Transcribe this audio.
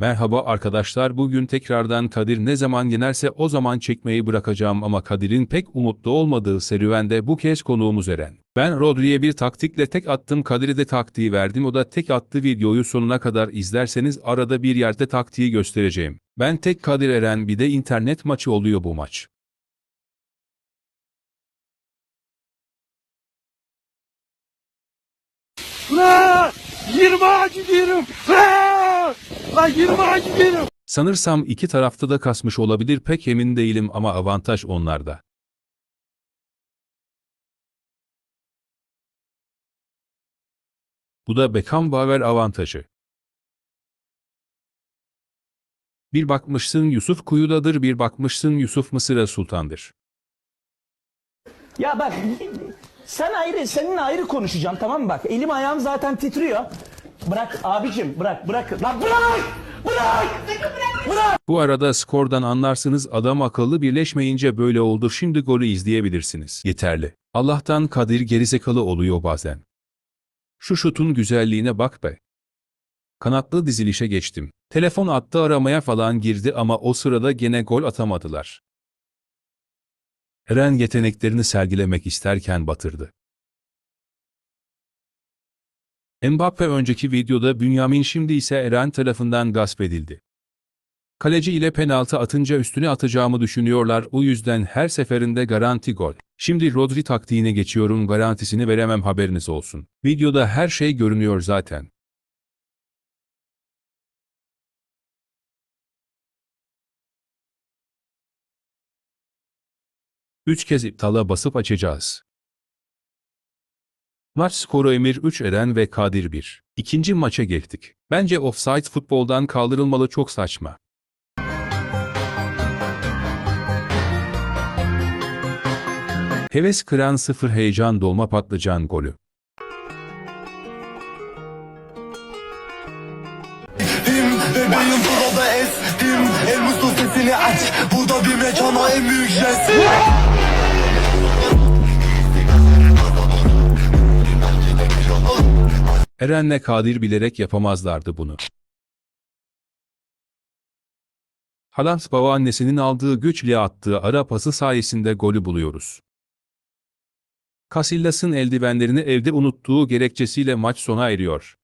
Merhaba arkadaşlar bugün tekrardan Kadir ne zaman yenerse o zaman çekmeyi bırakacağım ama Kadir'in pek umutlu olmadığı serüvende bu kez konuğumuz Eren. Ben Rodri'ye bir taktikle tek attım Kadir'e de taktiği verdim o da tek attı videoyu sonuna kadar izlerseniz arada bir yerde taktiği göstereceğim. Ben tek Kadir Eren bir de internet maçı oluyor bu maç. La 20 ağacı diyorum. La, la 20 ağacı diyorum. Sanırsam iki tarafta da kasmış olabilir pek emin değilim ama avantaj onlarda. Bu da Beckenbauer avantajı. Bir bakmışsın Yusuf kuyudadır bir bakmışsın Yusuf Mısır'a sultandır. Ya bak sen ayrı senin ayrı konuşacağım tamam mı bak elim ayağım zaten titriyor. Bırak abicim bırak bırak lan bırak bırak bırak. Bu arada skordan anlarsınız adam akıllı birleşmeyince böyle oldu şimdi golü izleyebilirsiniz. Yeterli. Allah'tan Kadir gerizekalı oluyor bazen. Şu şutun güzelliğine bak be. Kanatlı dizilişe geçtim. Telefon attı aramaya falan girdi ama o sırada gene gol atamadılar. Eren yeteneklerini sergilemek isterken batırdı. Mbappe önceki videoda Bünyamin şimdi ise Eren tarafından gasp edildi. Kaleci ile penaltı atınca üstüne atacağımı düşünüyorlar o yüzden her seferinde garanti gol. Şimdi Rodri taktiğine geçiyorum garantisini veremem haberiniz olsun. Videoda her şey görünüyor zaten. Üç kez iptala basıp açacağız. Maç skoru Emir 3 Eren ve Kadir 1. İkinci maça geçtik. Bence offside futboldan kaldırılmalı çok saçma. Heves kıran sıfır heyecan dolma patlıcan golü. Aç Burada bir mekana en büyük jest Eren'le Kadir bilerek yapamazlardı bunu. Haaland babaannesinin aldığı güçle attığı ara pası sayesinde golü buluyoruz. Casillas'ın eldivenlerini evde unuttuğu gerekçesiyle maç sona eriyor.